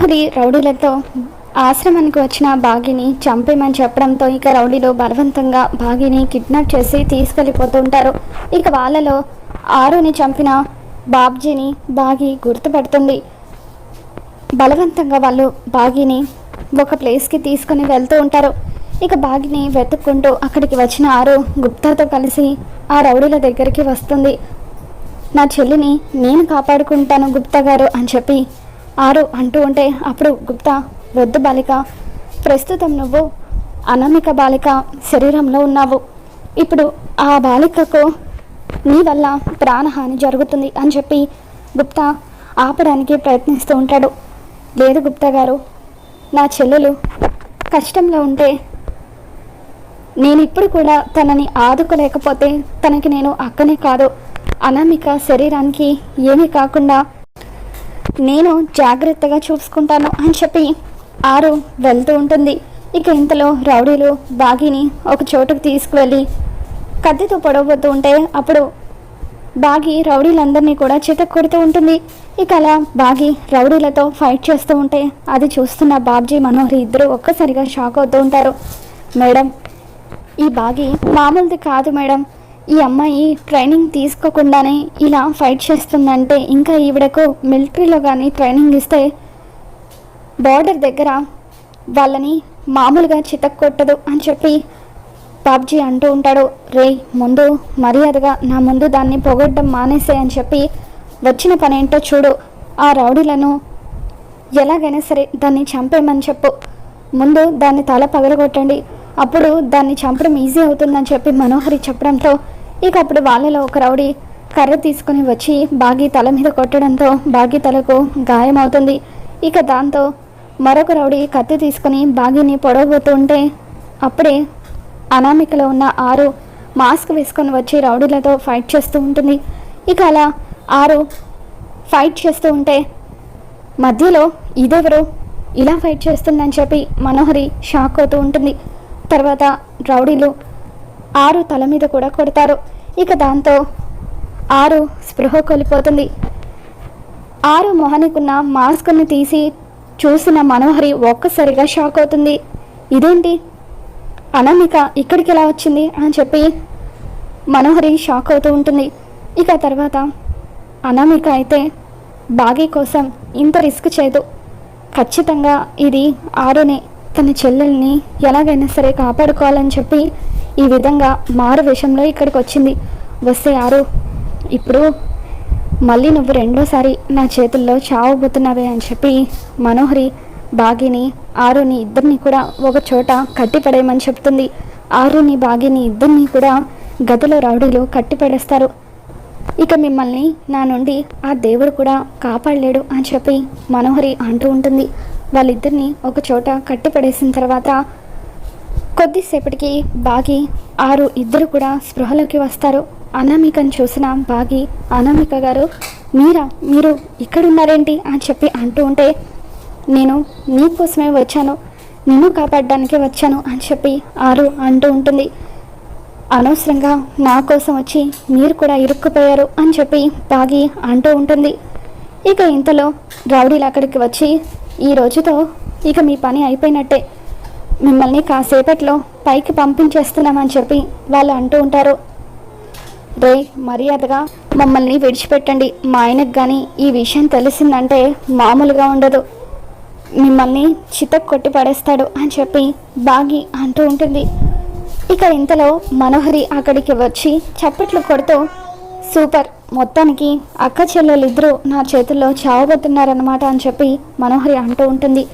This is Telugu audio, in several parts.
మనోహరి రౌడీలతో ఆశ్రమానికి వచ్చిన బాగిని చంపేమని చెప్పడంతో ఇక రౌడీలు బలవంతంగా బాగిని కిడ్నాప్ చేసి తీసుకెళ్ళిపోతూ ఉంటారు. ఇక వాళ్ళలో ఆరుని చంపిన బాబ్జీని బాగి గుర్తుపడుతుంది. బలవంతంగా వాళ్ళు బాగిని ఒక ప్లేస్కి తీసుకొని వెళ్తూ ఉంటారు. ఇక బాగిని వెతుక్కుంటూ అక్కడికి వచ్చిన ఆరు గుప్తాతో కలిసి ఆ రౌడీల దగ్గరికి వస్తుంది. నా చెల్లిని నేను కాపాడుకుంటాను గుప్తా గారు అని చెప్పి ఆరు అంటూ ఉంటే అప్పుడు గుప్తా వద్దు బాలిక ప్రస్తుతం నువ్వు అనామిక బాలిక శరీరంలో ఉన్నావు. ఇప్పుడు ఆ బాలికకు నీ వల్ల ప్రాణహాని జరుగుతుంది అని చెప్పి గుప్తా ఆపడానికి ప్రయత్నిస్తూ ఉంటాడు. లేదు గుప్తా గారు నా చెల్లెలు కష్టంలో ఉంటే నేను ఇప్పుడు కూడా తనని ఆదుకోలేకపోతే తనకి నేను అక్కనే కాదు. అనామిక శరీరానికి ఏమీ కాకుండా నేను జాగ్రత్తగా చూసుకుంటాను అని చెప్పి ఆరు వెళ్తూ ఉంటుంది. ఇక ఇంతలో రౌడీలు బాగిని ఒక చోటుకు తీసుకువెళ్ళి కత్తితో పొడవబోతూ ఉంటే అప్పుడు బాగి రౌడీలందరినీ కూడా చితక్ కొడుతూ ఉంటుంది. ఇక అలా బాగి రౌడీలతో ఫైట్ చేస్తూ ఉంటే అది చూస్తున్న బాబ్జీ మనోహరి ఇద్దరు ఒక్కసారిగా షాక్ అవుతూ ఉంటారు. మేడం ఈ బాగి మామూలుది కాదు మేడం. ఈ అమ్మాయి ట్రైనింగ్ తీసుకోకుండానే ఇలా ఫైట్ చేస్తుందంటే ఇంకా ఈవిడకు మిలిటరీలో కానీ ట్రైనింగ్ ఇస్తే బార్డర్ దగ్గర వాళ్ళని మామూలుగా చితక్కొట్టదు అని చెప్పి బాబ్జీ అంటూ ఉంటాడు. రే ముందు మర్యాదగా నా ముందు దాన్ని పొగడ్డం మానేసే అని చెప్పి వచ్చిన పని ఏంటో చూడు. ఆ రౌడీలను ఎలాగైనా సరే దాన్ని చంపేయమని చెప్పు. ముందు దాన్ని తల పగలగొట్టండి. అప్పుడు దాన్ని చంపడం ఈజీ అవుతుందని చెప్పి మనోహరి చెప్పడంతో ఇక అప్పుడు వాళ్ళలో ఒక రౌడీ కర్ర తీసుకుని వచ్చి బాగి తల మీద కొట్టడంతో బాగి తలకు గాయమవుతుంది. ఇక దాంతో మరొక రౌడీ కత్తి తీసుకుని బాగిని పొడవబోతూ ఉంటే అప్పుడే అనామికలో ఉన్న ఆరు మాస్క్ వేసుకొని వచ్చి రౌడీలతో ఫైట్ చేస్తూ ఉంటుంది. ఇక అలా ఆరు ఫైట్ చేస్తూ ఉంటే మధ్యలో ఇదెవరు ఇలా ఫైట్ చేస్తుందని చెప్పి మనోహరి షాక్ అవుతూ ఉంటుంది. తర్వాత రౌడీలు ఆరు తల మీద కూడా కొడతారు. ఇక దాంతో ఆరు స్పృహ కోల్పోతుంది. ఆరు మొహనికున్న మాస్క్ని తీసి చూసిన మనోహరి ఒక్కసారిగా షాక్ అవుతుంది. ఇదేంటి? అనామిక ఇక్కడికి ఎలా వచ్చింది అని చెప్పి మనోహరి షాక్ అవుతూ ఉంటుంది. ఇక తర్వాత అనామిక అయితే బాగీ కోసం ఇంత రిస్క్ చేయదు. ఖచ్చితంగా ఇది ఆరుని తన చెల్లెల్ని ఎలాగైనా సరే కాపాడుకోవాలని చెప్పి ఈ విధంగా మారు విషయంలో ఇక్కడికి వచ్చింది. వస్తే ఆరు ఇప్పుడు మళ్ళీ నువ్వు రెండోసారి నా చేతుల్లో చావబోతున్నావే అని చెప్పి మనోహరి బాగిని ఆరుని ఇద్దరిని కూడా ఒక చోట కట్టిపడేయమని చెప్తుంది. ఆరుని బాగిని ఇద్దరిని కూడా గదిలో రౌడీలు కట్టిపడేస్తారు. ఇక మిమ్మల్ని నా నుండి ఆ దేవుడు కూడా కాపాడలేడు అని చెప్పి మనోహరి అంటూ ఉంటుంది. వాళ్ళిద్దరిని ఒక చోట కట్టిపడేసిన తర్వాత కొద్దిసేపటికి బాగి ఆరు ఇద్దరు కూడా స్పృహలోకి వస్తారు. అనామికను చూసిన బాగి అనామిక గారు మీరా మీరు ఇక్కడున్నారేంటి? అని చెప్పి అంటూ ఉంటే నేను నీకోసమే వచ్చాను. నిన్ను కాపాడడానికి వచ్చాను. అని చెప్పి ఆరు అంటూ ఉంటుంది. అనవసరంగా నా కోసం వచ్చి మీరు కూడా ఇరుక్కుపోయారు. అని చెప్పి బాగి అంటూ ఉంటుంది. ఇక ఇంతలో రౌడీలు అక్కడికి వచ్చి ఈ రోజుతో ఇక మీ పని అయిపోయినట్టే. మిమ్మల్ని కాసేపట్లో పైకి పంపించేస్తున్నామని చెప్పి వాళ్ళు అంటూ ఉంటారు. రే మర్యాదగా మమ్మల్ని విడిచిపెట్టండి. మా ఆయనకు కానీ ఈ విషయం తెలిసిందంటే మామూలుగా ఉండదు. మిమ్మల్ని చితక్ కొట్టి పడేస్తాడు అని చెప్పి బాగి అంటూ ఉంటుంది. ఇక ఇంతలో మనోహరి అక్కడికి వచ్చి చప్పట్లు కొడుతూ సూపర్ మొత్తానికి అక్క చెల్లెలు నా చేతుల్లో చావబోతున్నారన్నమాట అని చెప్పి మనోహరి అంటూ ఉంటుంది.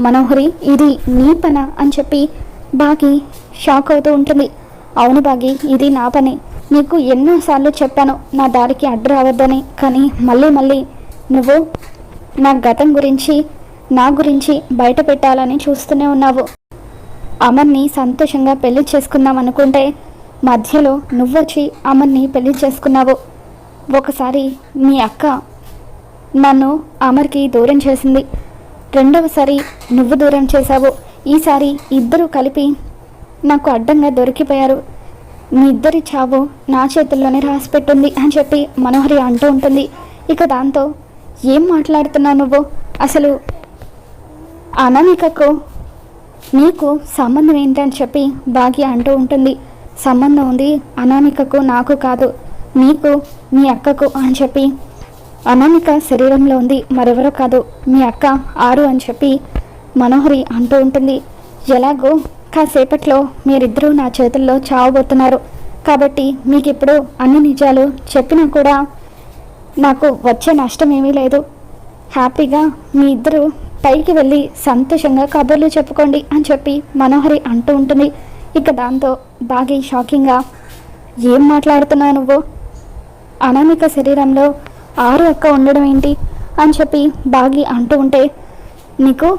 మనోహరి ఇది నీ పన అని చెప్పి బాగి షాక్ అవుతూ ఉంటుంది. అవును బాగి ఇది నా పని. నీకు ఎన్నోసార్లు చెప్పాను నా దారికి అడ్డు రావద్దని. కానీ మళ్ళీ మళ్ళీ నువ్వు నా గతం గురించి నా గురించి బయట పెట్టాలని చూస్తూనే ఉన్నావు. అమర్ని సంతోషంగా పెళ్ళి చేసుకుందాం అనుకుంటే మధ్యలో నువ్వొచ్చి అమర్ని పెళ్ళి చేసుకున్నావు. ఒకసారి మీ అక్క నన్ను అమర్కి దూరం చేసింది. రెండవసారి నువ్వు దూరం చేశావు. ఈసారి ఇద్దరూ కలిపి నాకు అడ్డంగా దొరికిపోయారు. మీ ఇద్దరి చావు నా చేతుల్లోనే రాసిపెట్టింది అని చెప్పి మనోహరి అంటూ ఉంటుంది. ఇక దాంతో ఏం మాట్లాడుతున్నావు నువ్వు? అసలు అనామికకు నీకు సంబంధం ఏంటని చెప్పి భాగ్య అంటూ ఉంటుంది. సంబంధం ఉంది అనామికకు నాకు కాదు నీకు మీ అక్కకు అని చెప్పి అనామిక శరీరంలో ఉంది. మరెవరో కాదు. మీ అక్క ఆరు అని చెప్పి మనోహరి అంటూ ఉంటుంది. ఎలాగో కాసేపట్లో మీరిద్దరూ నా చేతుల్లో చావబోతున్నారు. కాబట్టి మీకు ఇప్పుడు అన్ని నిజాలు చెప్పినా కూడా నాకు వచ్చే నష్టం ఏమీ లేదు. హ్యాపీగా మీ ఇద్దరు పైకి వెళ్ళి సంతోషంగా కబుర్లు చెప్పుకోండి అని చెప్పి మనోహరి అంటూ ఉంటుంది. ఇక దాంతో బాగా షాకింగ్గా ఏం మాట్లాడుతున్నావు నువ్వు? అనామిక శరీరంలో ఆరు అక్క ఉండడం ఏంటి? అని చెప్పి బాగి అంటూ ఉంటే నీకు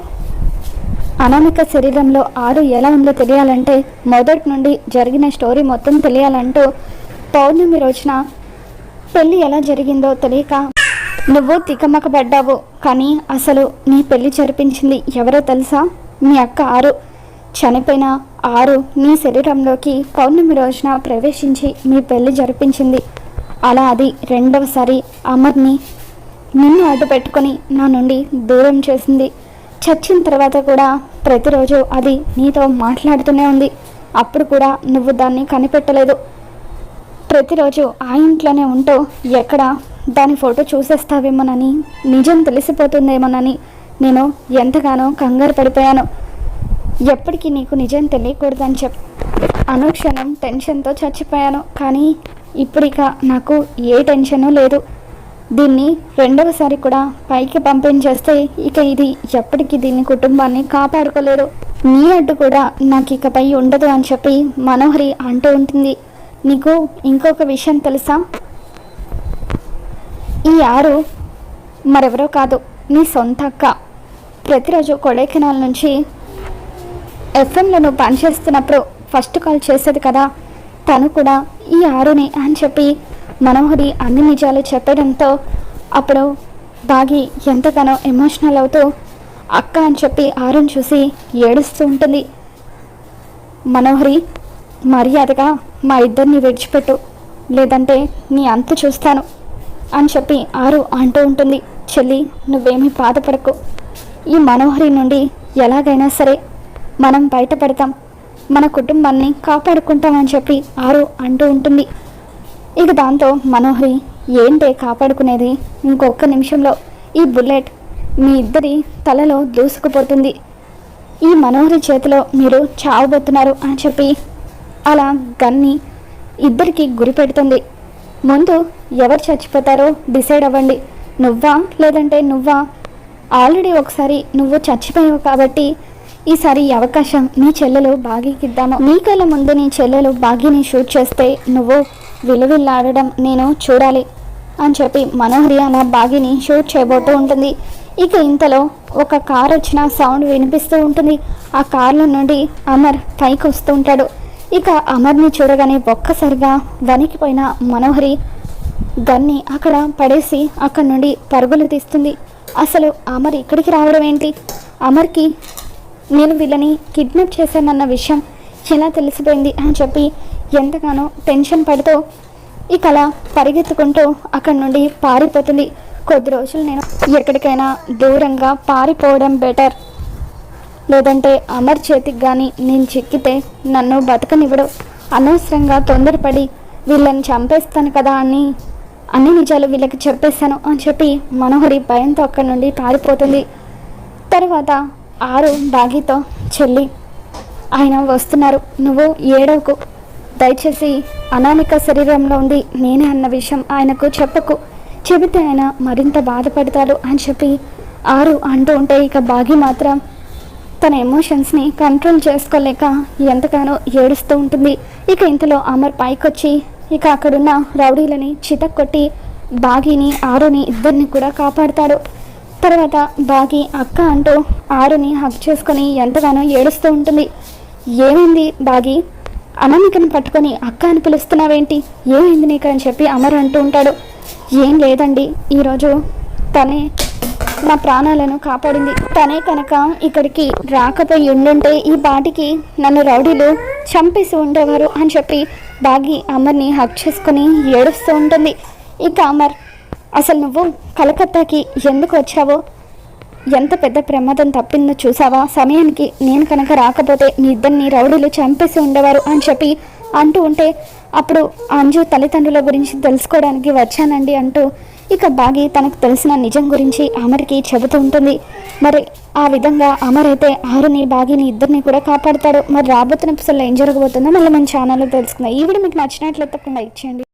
అనామిక శరీరంలో ఆరు ఎలా ఉందో తెలియాలంటే మొదటి నుండి జరిగిన స్టోరీ మొత్తం తెలియాలంటూ పౌర్ణమి రోజున పెళ్ళి ఎలా జరిగిందో తెలియక నువ్వు తికమక పడ్డావు. కానీ అసలు నీ పెళ్ళి జరిపించింది ఎవరో తెలుసా? మీ అక్క ఆరు చనిపోయిన ఆరు నీ శరీరంలోకి పౌర్ణమి రోజున ప్రవేశించి మీ పెళ్ళి జరిపించింది. అలా అది రెండవసారి అమర్ని నిన్ను అడ్డు పెట్టుకొని నా నుండి దూరం చేసింది. చచ్చిన తర్వాత కూడా ప్రతిరోజు అది నీతో మాట్లాడుతూనే ఉంది. అప్పుడు కూడా నువ్వు దాన్ని కనిపెట్టలేదు. ప్రతిరోజు ఆ ఇంట్లోనే ఉంటూ ఎక్కడ దాని ఫోటో చూసేస్తావేమోనని నిజం తెలిసిపోతుందేమోనని నేను ఎంతగానో కంగారు పడిపోయాను. ఎప్పటికీ నీకు నిజం తెలియకూడదని చెప్ అనుక్షణం టెన్షన్తో చచ్చిపోయాను. కానీ ఇప్పుడిక నాకు ఏ టెన్షను లేదు. దీన్ని రెండవసారి కూడా పైకి పంపించేస్తే ఇక ఇది ఎప్పటికీ దీన్ని కుటుంబాన్ని కాపాడుకోలేరు నీ అడ్డు కూడా నాకు ఇకపై ఉండదు అని చెప్పి మనోహరి అంటూ ఉంటుంది. నీకు ఇంకొక విషయం తెలుసా? ఈ ఆరు మరెవరో కాదు నీ సొంత అక్క. ప్రతిరోజు కొడైకెనాల్ నుంచి ఎఫ్ఎంలో నువ్వు పనిచేస్తున్నప్పుడు ఫస్ట్ కాల్ చేసేది కదా తను కూడా ఈ ఆరుని అని చెప్పి మనోహరి అన్ని నిజాలు చెప్పడంతో అప్పుడు బాగి ఎంతగానో ఎమోషనల్ అవుతూ అక్క అని చెప్పి ఆరుని చూసి ఏడుస్తూ ఉంటుంది. మనోహరి మర్యాదగా మా ఇద్దరిని విడిచిపెట్టు. లేదంటే నీ అంత చూస్తాను అని చెప్పి ఆరు అంటూ ఉంటుంది. చెల్లి నువ్వేమీ బాధపడకు. ఈ మనోహరి నుండి ఎలాగైనా సరే మనం బయటపడతాం. మన కుటుంబాన్ని కాపాడుకుంటామని చెప్పి ఆరు అంటూ ఉంటుంది. ఇక దాంతో మనోహరి ఏంటే కాపాడుకునేది? ఇంకొక నిమిషంలో ఈ బుల్లెట్ మీ ఇద్దరి తలలో దూసుకుపోతుంది. ఈ మనోహరి చేతిలో మీరు చావబోతున్నారు అని చెప్పి అలా గన్ని ఇద్దరికి గురి పెడుతుంది. ముందు ఎవరు చచ్చిపోతారో డిసైడ్ అవ్వండి. నువ్వా లేదంటే నువ్వా? ఆల్రెడీ ఒకసారి నువ్వు చచ్చిపోయావు కాబట్టి ఈసారి ఈ అవకాశం నీ చెల్లెలు బాగీకి ఇద్దాము నీ కళ్ళ ముందు నీ చెల్లెలు బాగీని షూట్ చేస్తే నువ్వు విలువిల్లాడడం నేను చూడాలి అని చెప్పి మనోహరి అన్న బాగిని షూట్ చేయబోతూ ఉంటుంది. ఇక ఇంతలో ఒక కార్ వచ్చిన సౌండ్ వినిపిస్తూ ఉంటుంది. ఆ కార్లో నుండి అమర్ పైకి వస్తూ ఉంటాడు. ఇక అమర్ని చూడగానే ఒక్కసారిగా వణికిపోయిన మనోహరి గన్ని అక్కడ పడేసి అక్కడి నుండి పరుగులు తీస్తుంది. అసలు అమర్ ఇక్కడికి రావడం ఏంటి? అమర్కి నేను వీళ్ళని కిడ్నాప్ చేశానన్న విషయం ఎలా తెలిసిపోయింది అని చెప్పి ఎంతగానో టెన్షన్ పడుతూ ఇక అలా పరిగెత్తుకుంటూ అక్కడి నుండి పారిపోతుంది. కొద్ది రోజులు నేను ఎక్కడికైనా దూరంగా పారిపోవడం బెటర్ లేదంటే అమర్ చేతికి కానీ నేను చిక్కితే నన్ను బతకనివ్వడు. అనవసరంగా తొందరపడి వీళ్ళని చంపేస్తాను కదా అని అన్ని నిజాలు వీళ్ళకి చెప్పేస్తాను అని చెప్పి మనోహరి భయంతో అక్కడి నుండి పారిపోతుంది. తర్వాత ఆరు బాగితో చెల్లి. ఆయన వస్తున్నారు. నువ్వు ఏడవకు. దయచేసి అనామిక శరీరంలో ఉంది. నేనే అన్న విషయం ఆయనకు చెప్పకు. చెబితే ఆయన మరింత బాధపడతాడు అని చెప్పి ఆరు అంటూ ఉంటే ఇక బాగి మాత్రం తన ఎమోషన్స్ని కంట్రోల్ చేసుకోలేక ఎంతగానో ఏడుస్తూ ఉంటుంది. ఇక ఇంతలో అమర్ పైకొచ్చి ఇక అక్కడున్న రౌడీలని చితక్కొట్టి బాగిని ఆరుని ఇద్దరిని కూడా కాపాడతాడు. తర్వాత బాగి అక్క అంటూ ఆరుని హక్ చేసుకొని ఎంతగానో ఏడుస్తూ ఉంటుంది. ఏమైంది బాగి? అనామికను పట్టుకొని అక్క అని పిలుస్తున్నావేంటి? ఏమైంది నీకు అని చెప్పి అమర్ అంటూ ఉంటాడు. ఏం లేదండి ఈరోజు తనే నా ప్రాణాలను కాపాడింది. తనే కనుక ఇక్కడికి రాకపోయి ఉండుంటే ఈ బాటికి నన్ను రౌడీలు చంపేసి ఉండేవారు అని చెప్పి బాగి అమర్ని హక్ చేసుకొని ఏడుస్తూ ఉంటుంది. ఇక అమర్ అసలు నువ్వు కలకత్తాకి ఎందుకు వచ్చావో? ఎంత పెద్ద ప్రమాదం తప్పిందో చూసావా? సమయానికి నేను కనుక రాకపోతే నీ ఇద్దరిని రౌడీలు చంపేసి ఉండేవారు అని చెప్పి అంటూ ఉంటే అప్పుడు అంజు తల్లిదండ్రుల గురించి తెలుసుకోవడానికి వచ్చానండి అంటూ ఇక బాగి తనకు తెలిసిన నిజం గురించి అమర్కి చెబుతూ ఉంటుంది. మరి ఆ విధంగా అమర్ అయితే ఆరుని బాగిని ఇద్దరిని కూడా కాపాడతాడు. మరి రాబోతున్న ఎపిసోడ్లో ఏం జరగబోతుందో మళ్ళీ మన ఛానల్లో తెలుసుకుందాం. ఈ వీడియో మీకు నచ్చినట్లయితే తప్పకుండా ఇచ్చేయండి